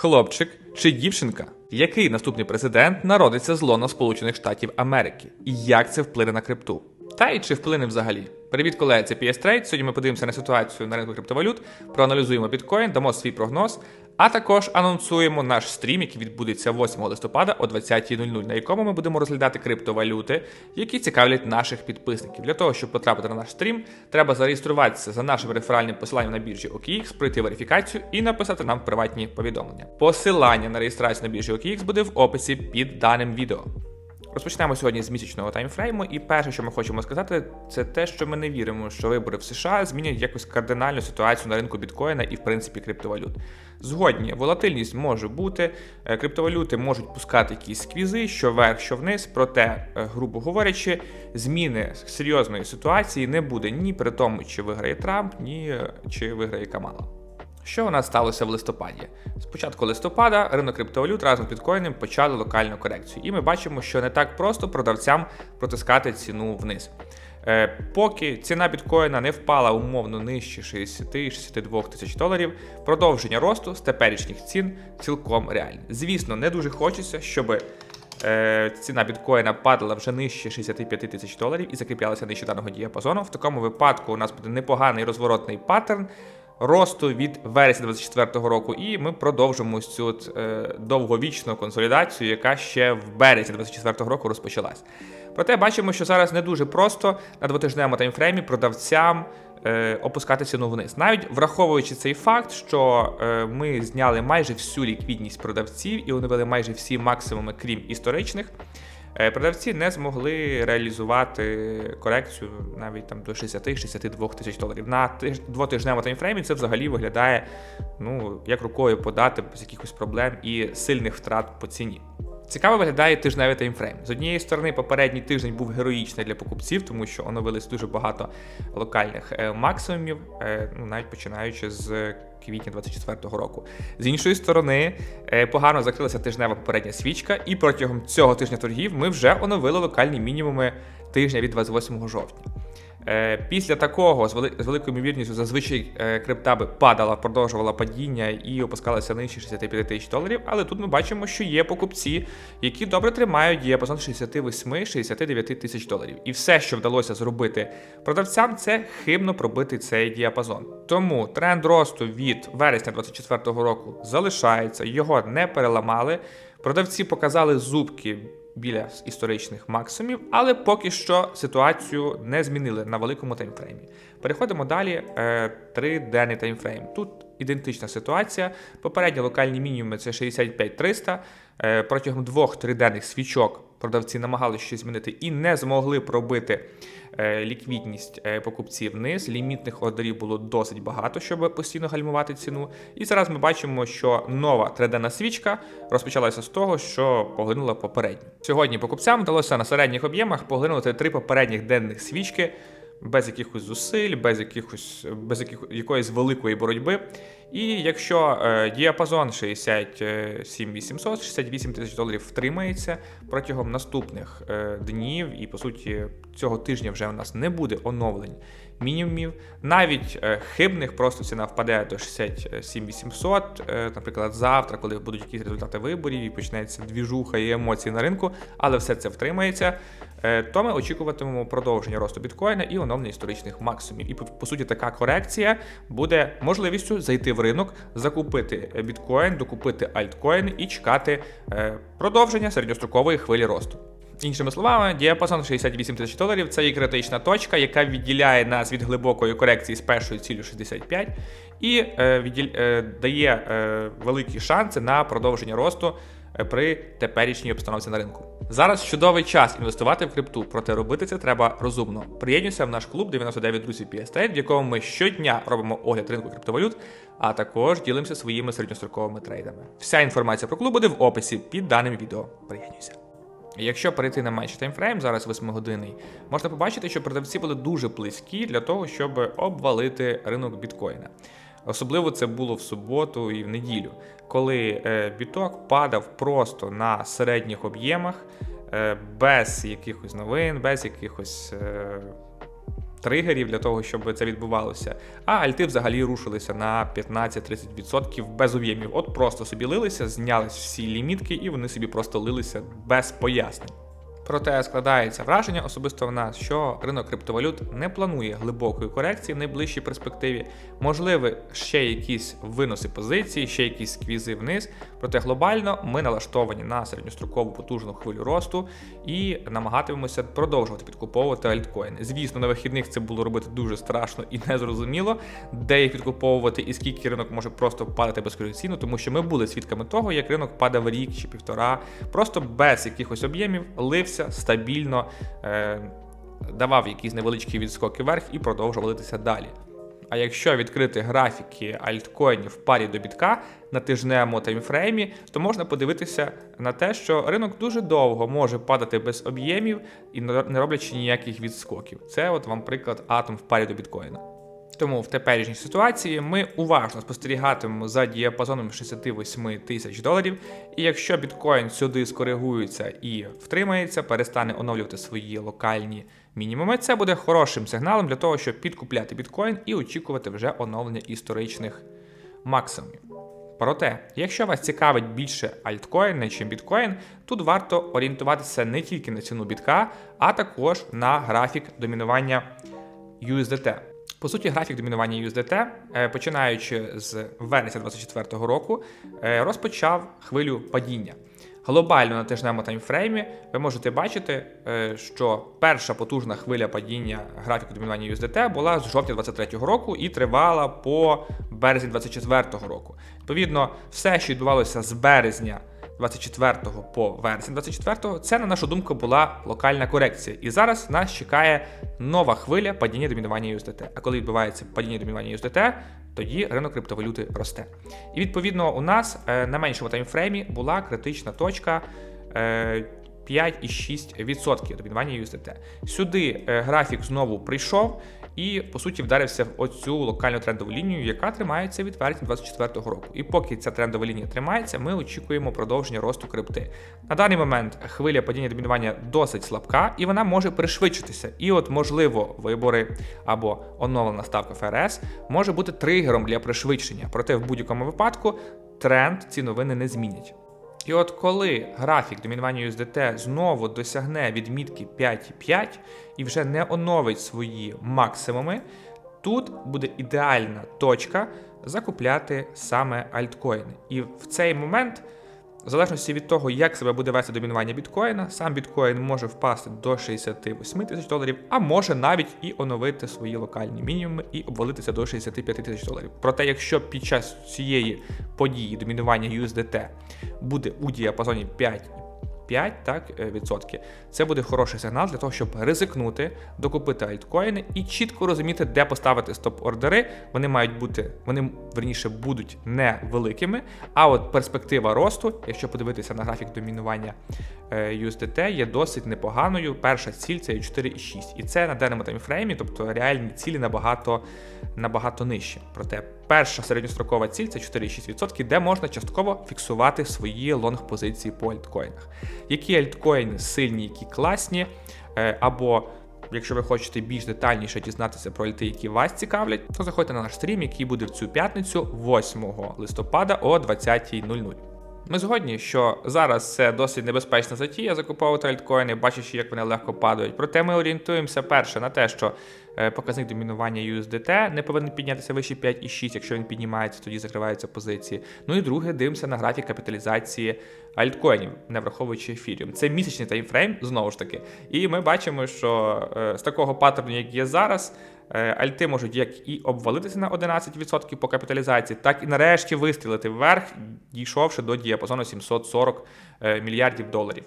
Хлопчик чи дівчинка? Який наступний президент народиться з лона Сполучених Штатів Америки? І як це вплине на крипту? Та й чи вплине взагалі? Привіт, колеги, це PS Trade. Сьогодні ми подивимося на ситуацію на ринку криптовалют, проаналізуємо біткоін, дамо свій прогноз, а також анонсуємо наш стрім, який відбудеться 8 листопада о 20.00, на якому ми будемо розглядати криптовалюти, які цікавлять наших підписників. Для того, щоб потрапити на наш стрім, треба зареєструватися за нашим реферальним посиланням на біржі OKX, пройти верифікацію і написати нам приватні повідомлення. Посилання на реєстрацію на біржі OKX буде в описі під даним відео. Розпочнемо сьогодні з місячного таймфрейму, і перше, що ми хочемо сказати, це те, що ми не віримо, що вибори в США змінять якось кардинальну ситуацію на ринку біткоїна і в принципі криптовалют. Згодні, волатильність може бути, е, криптовалюти можуть пускати якісь сквізи, що вверх, що вниз, проте, е, грубо говорячи, зміни серйозної ситуації не буде ні при тому, чи виграє Трамп, ні е, чи виграє Камала. Що у нас сталося в листопаді? З початку листопада ринок криптовалют разом з біткоїном почали локальну корекцію, і ми бачимо, що не так просто продавцям протискати ціну вниз. Е, поки ціна біткоїна не впала умовно нижче 60-62 тисяч доларів, продовження росту з теперішніх цін цілком реальне. Звісно, не дуже хочеться, щоб е, ціна біткоїна падала вже нижче 65 тисяч доларів і закріплялася нижче даного діапазону. В такому випадку у нас буде непоганий розворотний паттерн росту від вересня 2024 року, і ми продовжимо цю от, е, довговічну консолідацію, яка ще в березні 2024 року розпочалась. Проте бачимо, що зараз не дуже просто на двотижневому таймфреймі продавцям е, опускати ціну вниз. Навіть враховуючи цей факт, що е, ми зняли майже всю ліквідність продавців і оновили майже всі максимуми, крім історичних. Е, Продавці не змогли реалізувати корекцію навіть там до 60-62 тисяч доларів. На тиж- двотижневому таймфреймі це взагалі виглядає ну, як рукою подати без якихось проблем і сильних втрат по ціні. Цікаво виглядає тижневий таймфрейм. З однієї сторони, попередній тиждень був героїчний для покупців, тому що оновились дуже багато локальних е, максимумів, е, ну навіть починаючи з квітня 24-го року. З іншої сторони, е, погано закрилася тижнева попередня свічка, і протягом цього тижня торгів ми вже оновили локальні мінімуми тижня від 28 жовтня. Е, Після такого з великою ймовірністю зазвичай е, крипта би падала, продовжувала падіння і опускалася нижче 65 тисяч доларів. Але тут ми бачимо, що є покупці, які добре тримають діапазон 68-69 тисяч доларів. І все, що вдалося зробити продавцям, це хибно пробити цей діапазон. Тому тренд росту від вересня 2024 року залишається, його не переламали. Продавці показали зубки біля історичних максимумів, але поки що ситуацію не змінили на великому таймфреймі. Переходимо далі. Е, Триденний таймфрейм. Тут ідентична ситуація. Попередні локальні мінімуми це 65-300. Е, Протягом двох триденних свічок продавці намагалися щось змінити і не змогли пробити е, ліквідність е, покупців вниз. Лімітних ордерів було досить багато, щоб постійно гальмувати ціну. І зараз ми бачимо, що нова триденна свічка розпочалася з того, що поглинула попередню. Сьогодні покупцям вдалося на середніх об'ємах поглинути три попередніх денних свічки. Без якихось зусиль, без якихось без яких, якоїсь великої боротьби. І якщо е, діапазон 67 800, 68 тисяч доларів втримається протягом наступних е, днів, і по суті цього тижня вже у нас не буде оновлень мінімумів, навіть е, хибних, просто ціна впаде до 67 800, е, наприклад, завтра, коли будуть якісь результати виборів і почнеться двіжуха і емоції на ринку, але все це втримається. е, То ми очікуватимемо продовження росту біткоїна і оновлення історичних максимумів. І по, суті, така корекція буде можливістю зайти в ринок, закупити біткоін, докупити альткоін і чекати продовження середньострокової хвилі росту. Іншими словами, діапазон 68 тисяч доларів це є критична точка, яка відділяє нас від глибокої корекції з першою ціллю 65 і е, відділ, е, дає е, великі шанси на продовження росту е, при теперішній обстановці на ринку. Зараз чудовий час інвестувати в крипту, проте робити це треба розумно. Приєднуйся в наш клуб 99 друзів PS Trade, в якому ми щодня робимо огляд ринку криптовалют, а також ділимося своїми середньостроковими трейдами. Вся інформація про клуб буде в описі під даним відео. Приєднуйся. Якщо перейти на менший таймфрейм, зараз 8 годинний, можна побачити, що продавці були дуже близькі для того, щоб обвалити ринок біткоїна. Особливо це було в суботу і в неділю, коли е, біток падав просто на середніх об'ємах, е, без якихось новин, без якихось е, тригерів для того, щоб це відбувалося. А альти взагалі рушилися на 15-30% без об'ємів. От просто собі лилися, знялись всі лімітки, і вони собі просто лилися без пояснень. Проте складається враження особисто в нас, що ринок криптовалют не планує глибокої корекції в найближчій перспективі. Можливі ще якісь виноси позицій, ще якісь сквізи вниз. Проте глобально ми налаштовані на середньострокову потужну хвилю росту і намагатимемося продовжувати підкуповувати альткоїни. Звісно, на вихідних це було робити дуже страшно і незрозуміло, де їх підкуповувати і скільки ринок може просто падати безкорекційно, тому що ми були свідками того, як ринок падав рік чи півтора, просто без якихось об'ємів лився стабільно, е, давав якісь невеличкі відскоки вверх і продовжував валитися далі. А якщо відкрити графіки альткоїнів в парі до бітка на тижневому таймфреймі, то можна подивитися на те, що ринок дуже довго може падати без об'ємів і не роблячи ніяких відскоків. Це от вам приклад атом в парі до біткоїна. Тому в теперішній ситуації ми уважно спостерігатимемо за діапазоном 68 тисяч доларів. І якщо біткоін сюди скоригується і втримається, перестане оновлювати свої локальні мінімуми, це буде хорошим сигналом для того, щоб підкупляти біткоін і очікувати вже оновлення історичних максимумів. Проте, якщо вас цікавить більше альткоїни, ніж біткоін, тут варто орієнтуватися не тільки на ціну бітка, а також на графік домінування USDT. По суті, графік домінування USDT, е, починаючи з вересня 2024 року, е, розпочав хвилю падіння. Глобально на тижневому таймфреймі ви можете бачити, е, що перша потужна хвиля падіння графіку домінування USDT була з жовтня 2023 року і тривала по березень 2024 року. Відповідно, все, що відбувалося з березня 24 по вересень 24 це, на нашу думку, була локальна корекція. І зараз нас чекає нова хвиля падіння домінування USDT. А коли відбувається падіння домінування USDT, тоді ринок криптовалюти росте. І відповідно у нас е, на меншому таймфреймі була критична точка. 5,6% домінування USDT. Сюди е, графік знову прийшов і, по суті, вдарився в оцю локальну трендову лінію, яка тримається від вересня 2024 року. І поки ця трендова лінія тримається, ми очікуємо продовження росту крипти. На даний момент хвиля падіння домінування досить слабка, і вона може пришвидшитися. І, от, можливо, вибори або оновлена ставка ФРС може бути тригером для пришвидшення. Проте в будь-якому випадку тренд ці новини не змінять. І от коли графік домінування USDT знову досягне відмітки 5,5 і вже не оновить свої максимуми, тут буде ідеальна точка закупляти саме альткоїни. І в цей момент в залежності від того, як себе буде вести домінування біткоїна, сам біткоін може впасти до 68 тисяч доларів, а може навіть і оновити свої локальні мінімуми і обвалитися до 65 тисяч доларів. Проте, якщо під час цієї події домінування USDT буде у діапазоні 5 5 так, е, відсотки. Це буде хороший сигнал для того, щоб ризикнути, докупити альткоїни і чітко розуміти, де поставити стоп-ордери. Вони мають бути, вони верніше будуть невеликими. А от перспектива росту, якщо подивитися на графік домінування е, USDT, є досить непоганою. Перша ціль це 4,6. І це на даному таймфреймі, тобто реальні цілі набагато набагато нижче. Проте перша середньострокова ціль це 4,6%, де можна частково фіксувати свої лонг-позиції по альткоїнах. Які альткоїни сильні, які класні, е, або Якщо ви хочете більш детальніше дізнатися про альти, які вас цікавлять, то заходьте на наш стрім, який буде в цю п'ятницю, 8 листопада о 20.00. Ми згодні, що зараз це досить небезпечна затія закуповувати альткоїни, бачачи, як вони легко падають. Проте ми орієнтуємося перше на те, що показник домінування USDT не повинен піднятися вище 5,6, якщо він піднімається, тоді закриваються позиції. Ну і друге, дивимося на графік капіталізації альткоїнів, не враховуючи ефіріум. Це місячний таймфрейм, знову ж таки. І ми бачимо, що е, з такого паттерну, як є зараз. Е, альти можуть як і обвалитися на 11% по капіталізації, так і нарешті вистрілити вверх, дійшовши до діапазону 740 е, мільярдів доларів.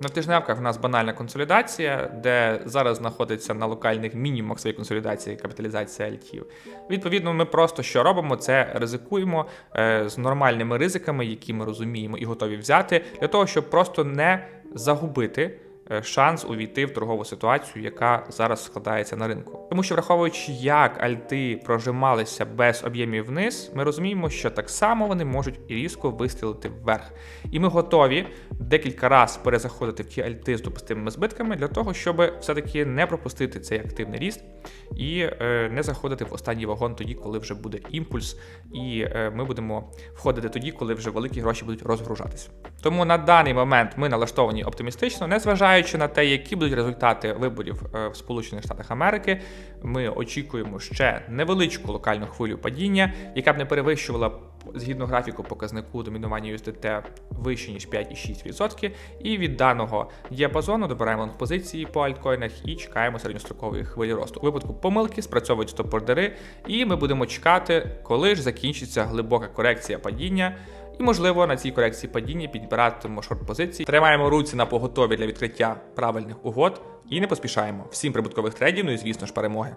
На тижневках в нас банальна консолідація, де зараз знаходиться на локальних мінімумах своєї консолідації капіталізація альтів. Відповідно, ми просто що робимо, це ризикуємо е, з нормальними ризиками, які ми розуміємо і готові взяти, для того, щоб просто не загубити. Е, шанс увійти в торгову ситуацію, яка зараз складається на ринку. Тому що, враховуючи, як альти прожималися без об'ємів вниз, ми розуміємо, що так само вони можуть і різко вистрілити вверх. І ми готові декілька разів перезаходити в ті альти з допустимими збитками для того, щоб все-таки не пропустити цей активний ріст. І е, не заходити в останній вагон тоді, коли вже буде імпульс, і е, ми будемо входити тоді, коли вже великі гроші будуть розгружатись. Тому на даний момент ми налаштовані оптимістично, незважаючи на те, які будуть результати виборів е, в Сполучених Штатах Америки. Ми очікуємо ще невеличку локальну хвилю падіння, яка б не перевищувала згідно графіку показнику домінування USDT вище ніж 5,6%. І від даного діапазону добираємо позиції по альткоїнах і чекаємо середньострокової хвилі росту. У випадку помилки спрацьовують стоп-ордери, і ми будемо чекати, коли ж закінчиться глибока корекція падіння. І, можливо, на цій корекції падіння підбиратимемо шорт-позиції. Тримаємо руці на поготові для відкриття правильних угод і не поспішаємо. Всім прибуткових трейдів, ну і звісно ж перемоги.